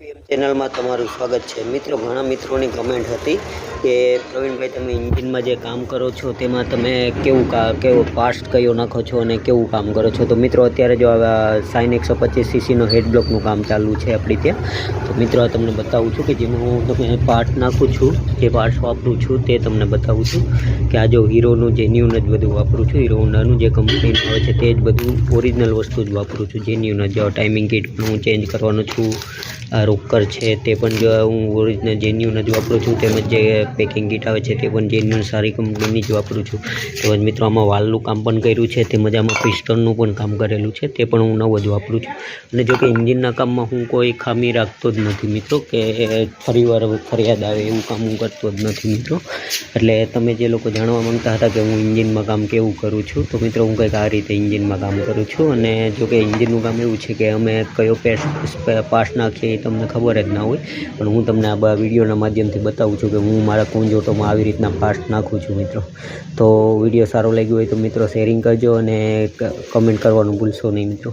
ચેનલમાં તમારું સ્વાગત છે. મિત્રો, ઘણા મિત્રોની કમેન્ટ હતી કે, પ્રવીણભાઈ, તમે ઇન્જિનમાં જે કામ કરો છો, તેમાં તમે કેવું કેવો પાસ્ટ કયો નાખો છો અને કેવું કામ કરો છો? તો મિત્રો, અત્યારે જો સાઇન એકસો પચીસ સીસીનો હેડબ્લોકનું કામ ચાલુ છે આપણી ત્યાં, તો મિત્રો તમને બતાવું છું કે જેમાં હું તમે પાર્ટ નાખું છું, જે પાર્ટ્સ વાપરું છું, તે તમને બતાવું છું કે આ જો હીરોનું જેન્યુન જ બધું વાપરું છું, હીરો હોન્ડાનું જે કંપનીનું આવે છે, તે જ બધું ઓરિજિનલ વસ્તુ જ વાપરું છું. જેન્યુન જ જો ટાઈમિંગ કિટ હું ચેન્જ કરવાનો છું રોકર છે, તે પણ જો હું ઓરિજિનલ જેન્યુન જ વાપરું છું, તેમજ જે પેકિંગ કીટ આવે છે, તે પણ જેન્યુન સારી કંપનીની જ વાપરું છું. તેમજ મિત્રો, આમાં વાલનું કામ પણ કર્યું છે, તેમજ આમાં પિસ્ટનનું પણ કામ કરેલું છે, તે પણ હું નવું જ વાપરું છું. અને જો કે ઇન્જિનના કામમાં હું કોઈ ખામી રાખતો જ નથી મિત્રો, કે ફરીવાર ફરિયાદ આવે એવું કામ હું કરતો જ નથી મિત્રો. એટલે તમે જે લોકો જાણવા માગતા હતા કે હું ઇન્જિનમાં કામ કેવું કરું છું, તો મિત્રો, હું કંઈક આ રીતે ઇન્જિનમાં કામ કરું છું. અને જો કે ઇન્જિનનું કામ એવું છે કે અમે કયો પેસ પાસ નાખીએ એ તમને ખબર જ ના હોય, પણ હું તમને આ વિડીયોના માધ્યમથી બતાવું છું કે હું મારા કુંજોટોમાં આવી રીતના પાસ્ટ નાખું છું મિત્રો. તો વીડિયો સારો લાગ્યો હોય તો મિત્રો શેરિંગ કરજો અને કમેન્ટ કરવાનું ભૂલશો નહીં મિત્રો.